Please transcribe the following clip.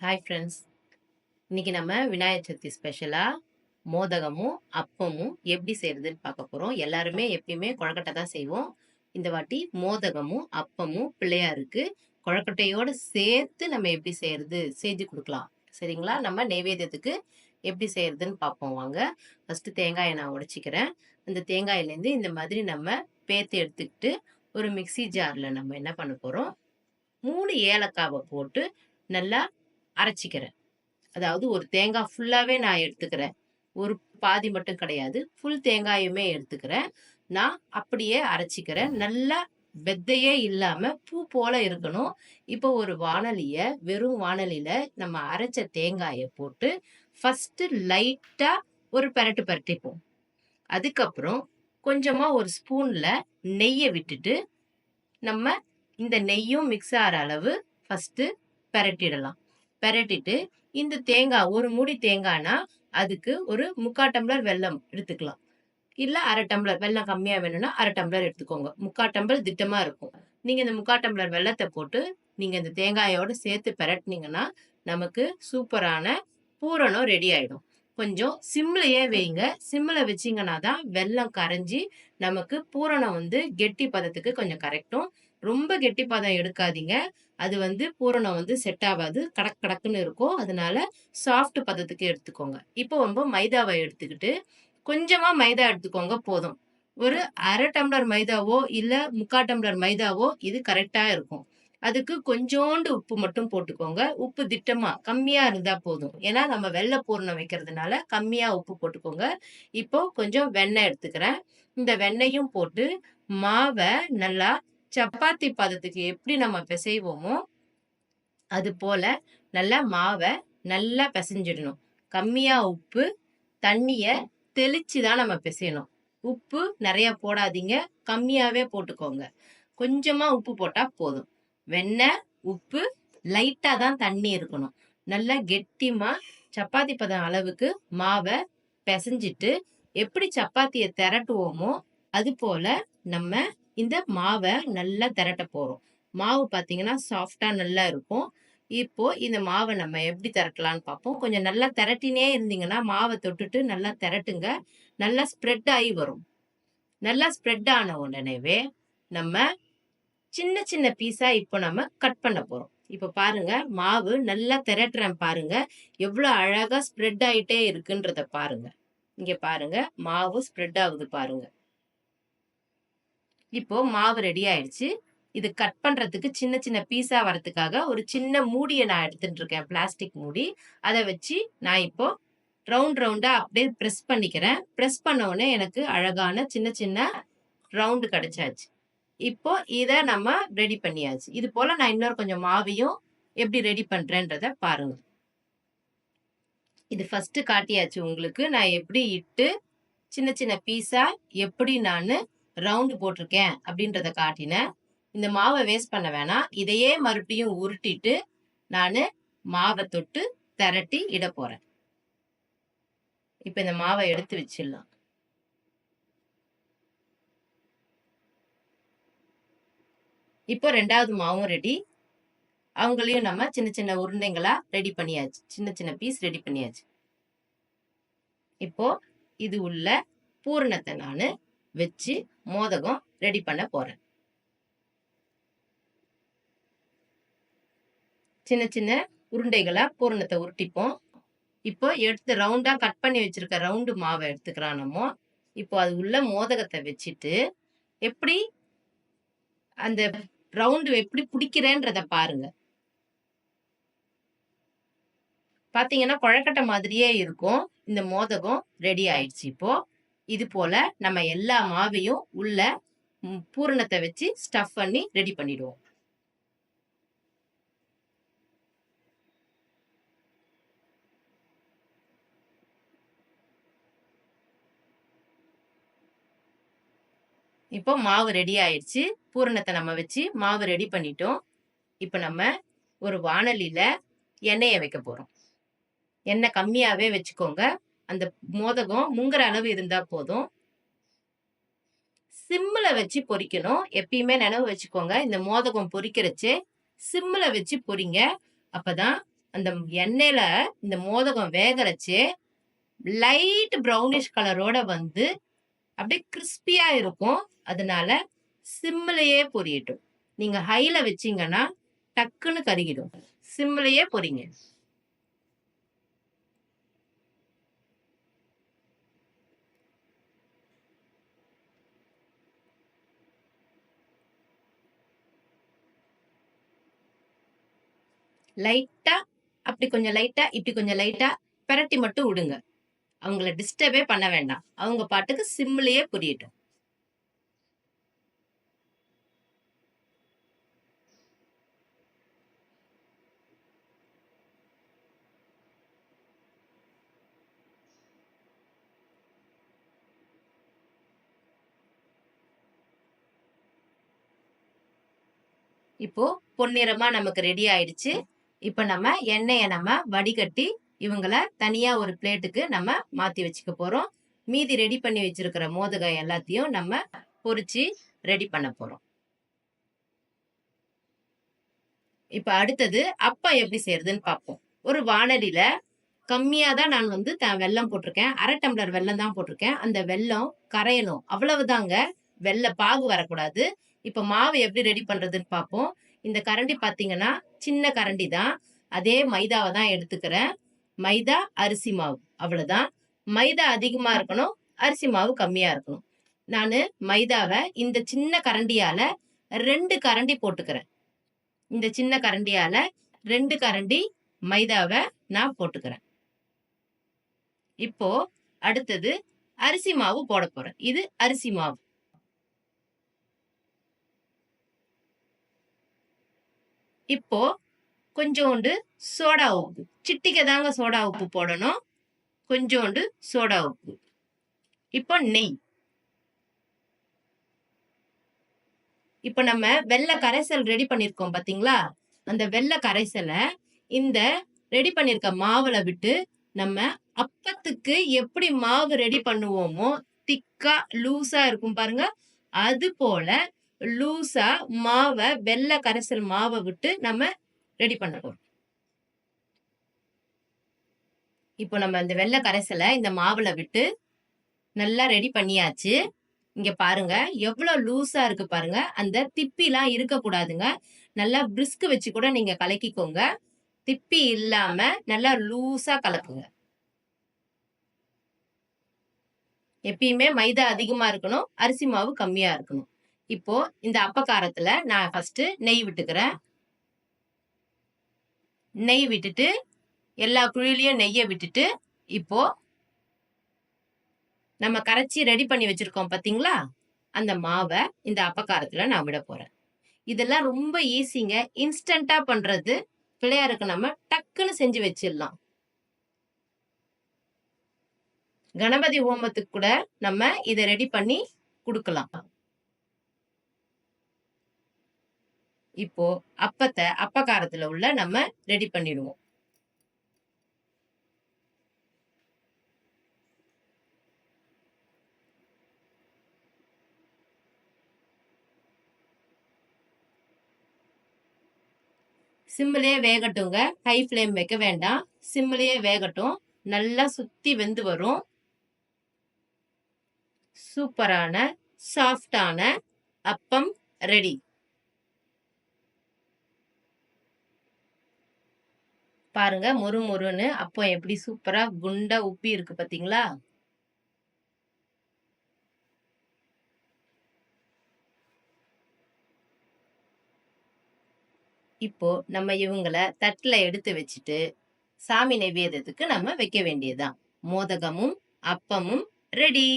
Hi friends இன்னைக்கு நம்ம விநாயகர் சதுர்த்தி ஸ்பெஷலாக மோதகமும் அப்பமும் எப்படி செய்யறதுன்னு பார்க்க போகிறோம் எல்லாருமே எப்பயுமே கொழக்கட்டை தான் செய்வோம். இந்த வாட்டி மோதகமும் அப்பமும் பிள்ளையாருக்கு கொழக்கட்டையோடு சேர்த்து நம்ம எப்படி செய்யறது செஞ்சு கொடுக்கலாம். சரிங்களா? நம்ம நைவேத்தியத்துக்கு எப்படி செய்யறதுன்னு பார்ப்போம் வாங்க. ஃபஸ்ட்டு தேங்காயை நான் உடச்சிக்கிறேன். அந்த தேங்காயிலேருந்து இந்த மாதிரி நம்ம பேத்து எடுத்துக்கிட்டு ஒரு மிக்ஸி ஜாரில் நம்ம என்ன பண்ண போகிறோம் மூணு ஏலக்காவை போட்டு நல்லா அரைச்சிக்கிறேன். அதாவது ஒரு தேங்காய் ஃபுல்லாகவே நான் எடுத்துக்கிறேன். ஒரு பாதி மட்டும் கிடையாது. ஃபுல் தேங்காயுமே எடுத்துக்கிறேன். நான் அப்படியே அரைச்சிக்கிறேன். நல்லா வெத்தையே இல்லாம பூ போல இருக்கணும். இப்போ ஒரு வானலிய வெறும் வானலியில நம்ம அரைச்ச தேங்காயை போட்டு ஃபர்ஸ்ட் லைட்டா ஒரு பெரட்டு பரட்டிப்போம். அதுக்கப்புறம் கொஞ்சமா ஒரு ஸ்பூன்ல நெய்யை விட்டுட்டு நம்ம இந்த நெய்யும் மிக்ஸ் ஆகிற அளவு ஃபஸ்ட்டு பெரட்டிடலாம். பெரட்டிட்டு இந்த தேங்காய் ஒரு மூடி தேங்காய்னா அதுக்கு ஒரு முக்கா டம்ளர் வெல்லம் எடுத்துக்கலாம். இல்லை அரை டம்ளர் வெல்லம் கம்மியாக வேணும்னா அரை டம்ளர் எடுத்துக்கோங்க. முக்கா டம்ளர் திட்டமாக இருக்கும். நீங்கள் இந்த முக்கா டம்ளர் வெல்லத்தை போட்டு நீங்கள் இந்த தேங்காயோடு சேர்த்து பெரட்டினீங்கன்னா நமக்கு சூப்பரான பூரணம் ரெடி ஆகிடும் கொஞ்சம் சிம்லையே வைங்க. சிம்மில் வச்சீங்கன்னா தான் வெல்லம் கரைஞ்சி நமக்கு பூரணம் வந்து கெட்டி பதத்துக்கு கொஞ்சம் கரெக்டும் ரொம்ப கெட்டி பதம் எடுக்காதீங்க. அது வந்து பூரணம் வந்து செட் ஆகாது. கடக் கடக்குன்னு இருக்கும். அதனால சாஃப்ட் பதத்துக்கு எடுத்துக்கோங்க. இப்போ ரொம்ப மைதாவை எடுத்துக்கிட்டு கொஞ்சமாக மைதா எடுத்துக்கோங்க போதும். ஒரு அரை டம்ளர் மைதாவோ இல்லை முக்கால் டம்ளர் மைதாவோ இது கரெக்டாக இருக்கும். அதுக்கு கொஞ்சோண்டு உப்பு மட்டும் போட்டுக்கோங்க. உப்பு திட்டமாக கம்மியாக இருந்தால் போதும். ஏன்னா நம்ம வெள்ளை பூரணம் வைக்கிறதுனால கம்மியாக உப்பு போட்டுக்கோங்க. இப்போ கொஞ்சம் வெண்ணெய் எடுத்துக்கிறேன். இந்த வெண்ணெயும் போட்டு மாவை நல்லா சப்பாத்தி பதத்துக்கு எப்படி நம்ம பிசைவோமோ அது போல நல்லா மாவை நல்லா பிசைஞ்சிடணும். கம்மியாக உப்பு தண்ணியை தெளிச்சு தான் நம்ம பிசையணும். உப்பு நிறையா போடாதீங்க கம்மியாகவே போட்டுக்கோங்க. கொஞ்சமாக உப்பு போட்டால் போதும். வெண்ணெய் உப்பு லைட்டாக தான் தண்ணி இருக்கணும். நல்லா கெட்டியமாக சப்பாத்தி பதம் அளவுக்கு மாவை பிசைஞ்சிட்டு எப்படி சப்பாத்தியை திரட்டுவோமோ அது போல் நம்ம இந்த மாவை நல்லா திரட்ட போகிறோம் மாவு பார்த்தீங்கன்னா சாஃப்டாக நல்லா இருக்கும். இப்போ இந்த மாவை நம்ம எப்படி திரட்டலாம்னு பார்ப்போம் கொஞ்சம் நல்லா திரட்டினே இருந்தீங்கன்னா மாவை தொட்டுட்டு நல்லா திரட்டுங்க. நல்லா ஸ்ப்ரெட் ஆகி வரும். நல்லா ஸ்ப்ரெட் ஆன உடனேவே நம்ம சின்ன சின்ன பீஸாக இப்போ நம்ம கட் பண்ண போகிறோம் இப்போ பாருங்க மாவு நல்லா திரட்டுறேன் பாருங்க. எவ்வளோ அழகாக ஸ்ப்ரெட் ஆகிட்டே இருக்குன்றத பாருங்க. இங்கே பாருங்க மாவு ஸ்ப்ரெட் ஆகுது பாருங்கள் இப்போ மாவு ரெடி ஆயிடுச்சு. இது கட் பண்ணுறதுக்கு சின்ன சின்ன பீஸாக வரத்துக்காக ஒரு சின்ன மூடியை நான் எடுத்துகிட்டு இருக்கேன் பிளாஸ்டிக் மூடி. அதை வச்சு நான் இப்போது ரவுண்ட் ரவுண்டாக அப்படியே ப்ரெஸ் பண்ணிக்கிறேன். ப்ரெஸ் பண்ணவுடனே எனக்கு அழகான சின்ன சின்ன ரவுண்டு கிடச்சாச்சு. இப்போ இதை நம்ம ரெடி பண்ணியாச்சு. இது போல் நான் இன்னொரு கொஞ்சம் மாவையும் எப்படி ரெடி பண்ணுறேன்றத பாருங்கள் இது ஃபஸ்ட்டு காட்டியாச்சு உங்களுக்கு. நான் எப்படி இட்டு சின்ன சின்ன பீஸா எப்படி நான் ரவுண்டு போட்டிருக்கேன் அப்படின்றத காட்டினேன் இந்த மாவை வேஸ்ட் பண்ண வேணாம். இதையே மறுபடியும் உருட்டிட்டு நான் மாவை தொட்டு திரட்டி இட போறேன். இப்போ இந்த மாவை எடுத்து வச்சிடலாம். இப்போ ரெண்டாவது மாவும் ரெடி அவங்களையும் நம்ம சின்ன சின்ன உருண்டைங்களா ரெடி பண்ணியாச்சு. சின்ன சின்ன பீஸ் ரெடி பண்ணியாச்சு. இப்போ இது உள்ள பூரணத்தை நான் வச்சு மோதகம் ரெடி பண்ண போறேன். சின்ன சின்ன உருண்டைகளா பூரணத்தை உருட்டிப்போம். இப்போ எடுத்து ரவுண்டா கட் பண்ணி வச்சிருக்க ரவுண்டு மாவை எடுத்துக்கிறோம் நம்ம. இப்போ அது உள்ள மோதகத்தை வச்சுட்டு எப்படி அந்த ரவுண்டு எப்படி பிடிக்கிறேன்றத பாருங்க. பாத்தீங்கன்னா குழக்கட்டை மாதிரியே இருக்கும். இந்த மோதகம் ரெடி ஆயிடுச்சு இப்போ. இது போல நம்ம எல்லா மாவையும் உள்ள பூரணத்தை வச்சு ஸ்டஃப் பண்ணி ரெடி பண்ணிடுவோம். இப்போ மாவு ரெடி ஆயிடுச்சு. பூரணத்தை நம்ம வச்சு மாவு ரெடி பண்ணிட்டோம். இப்போ நம்ம ஒரு வானலியில் எண்ணெயை வைக்க போறோம். எண்ணெய் கம்மியாவே வச்சுக்கோங்க. அந்த மோதகம் முங்குற அளவு இருந்தால் போதும். சிம்மில் வச்சு பொரிக்கணும் எப்பயுமே நினைவு வச்சுக்கோங்க இந்த மோதகம் பொரிக்கிறச்சு சிம்மில் வச்சு பொரிங்க அப்பதான் அந்த எண்ணெயில் இந்த மோதகம் வேகிறச்சு லைட் ப்ரௌனிஷ் கலரோட வந்து அப்படியே கிறிஸ்பியாக இருக்கும். அதனால சிம்மிலையே பொரியட்டும். நீங்கள் ஹையில் வச்சீங்கன்னா டக்குன்னு கருகிடும். சிம்மிலையே பொரிங்க லைட்டா அப்படி கொஞ்சம் லைட்டா இப்படி கொஞ்சம் லைட்டா பெரட்டி மட்டும் விடுங்க. அவங்கள டிஸ்டர்பே பண்ண வேண்டாம். அவங்க பாட்டுக்கு சிம்லயே புரியட்டும். இப்போ பொன்னிறமா நமக்கு ரெடி ஆயிடுச்சு. இப்ப நம்ம எண்ணெயை நம்ம வடிகட்டி இவங்கள தனியா ஒரு பிளேட்டுக்கு நம்ம மாத்தி வச்சுக்க போறோம். மீதி ரெடி பண்ணி வச்சிருக்கிற மோதகம் எல்லாத்தையும் நம்ம பொரிச்சு ரெடி பண்ண போறோம். இப்ப அடுத்தது அப்பம் எப்படி செய்யறதுன்னு பார்ப்போம். ஒரு வானலியில கம்மியா தான் நான் வந்து த வெல்லம் போட்டிருக்கேன். அரை டம்ளர் வெல்லம் தான் போட்டிருக்கேன். அந்த வெல்லம் கரையணும். அவ்வளவுதாங்க. வெள்ளை பாகு வரக்கூடாது. இப்ப மாவு எப்படி ரெடி பண்றதுன்னு பார்ப்போம். இந்த கரண்டி பார்த்தீங்கன்னா சின்ன கரண்டி தான். அதே மைதாவை தான் எடுத்துக்கிறேன். மைதா அரிசி மாவு. அவ்வளோதான் மைதா அதிகமாக இருக்கணும் அரிசி மாவு கம்மியாக இருக்கணும். நான் மைதாவை இந்த சின்ன கரண்டியால் ரெண்டு கரண்டி போட்டுக்கிறேன். இந்த சின்ன கரண்டியால் ரெண்டு கரண்டி மைதாவை நான் போட்டுக்கிறேன். இப்போ அடுத்தது அரிசி மாவு போட போகிறேன் இது அரிசி மாவு. இப்போ கொஞ்சோண்டு சோடா உப்பு சிட்டிக்கு தாங்க சோடா உப்பு போடணும். கொஞ்சோண்டு சோடா உப்பு. இப்போ நெய். இப்போ நம்ம வெள்ளை கரைசல் ரெடி பண்ணியிருக்கோம் பார்த்தீங்களா அந்த வெள்ளை கரைசலை இந்த ரெடி பண்ணியிருக்க மாவில் விட்டு நம்ம அப்பத்துக்கு எப்படி மாவு ரெடி பண்ணுவோமோ திக்கா லூஸா இருக்கும் பாருங்க. அது போல லூஸாக மாவை வெள்ளை கரைசல் மாவை விட்டு நம்ம ரெடி பண்ண இப்போ நம்ம இந்த வெள்ளை கரைசலை இந்த மாவில் விட்டு நல்லா ரெடி பண்ணியாச்சு. இங்கே பாருங்க எவ்வளோ லூஸாக இருக்கு பாருங்க. அந்த திப்பிலாம் இருக்கக்கூடாதுங்க. நல்லா பிரிஸ்க் வச்சு கூட நீங்கள் கலக்கிக்கோங்க. திப்பி இல்லாமல் நல்லா லூஸாக கலக்குங்க. எப்பயுமே மைதா அதிகமாக இருக்கணும் அரிசி மாவு கம்மியாக இருக்கணும். இப்போ இந்த அப்பக்காரத்துல நான் ஃபர்ஸ்ட் நெய் விட்டுக்கிறேன். நெய் விட்டுட்டு எல்லா குழிலையும் நெய்யை விட்டுட்டு இப்போ நம்ம கரைச்சி ரெடி பண்ணி வச்சிருக்கோம் பார்த்தீங்களா அந்த மாவை இந்த அப்பக்காரத்துல நான் விட போறேன். இதெல்லாம் ரொம்ப ஈஸிங்க இன்ஸ்டண்டா பண்றது பிள்ளையாருக்கு நம்ம டக்குன்னு செஞ்சு வச்சிடலாம். கணபதி ஹோமத்துக்கு கூட நம்ம இதை ரெடி பண்ணி கொடுக்கலாம். இப்போ அப்பத்தை அப்பக்காரத்துல உள்ள நம்ம ரெடி பண்ணிடுவோம். சிம்மிலே வேகட்டுங்க. ஹை ஃப்ளேம் வைக்க வேண்டாம். சிம்மிலேயே வேகட்டும். நல்லா சுத்தி வெந்து வரும். சூப்பரான சாஃப்டான அப்பம் ரெடி பாருங்க மொறு மொறுன்னு. அப்போ எப்படி சூப்பரா குண்டா உப்பி இருக்கு பாத்தீங்களா? இப்போ நம்ம இவங்கள தட்டுல எடுத்து வச்சுட்டு சாமி நைவேதத்துக்கு நம்ம வைக்க வேண்டியதுதான். மோதகமும் அப்பமும் ரெடி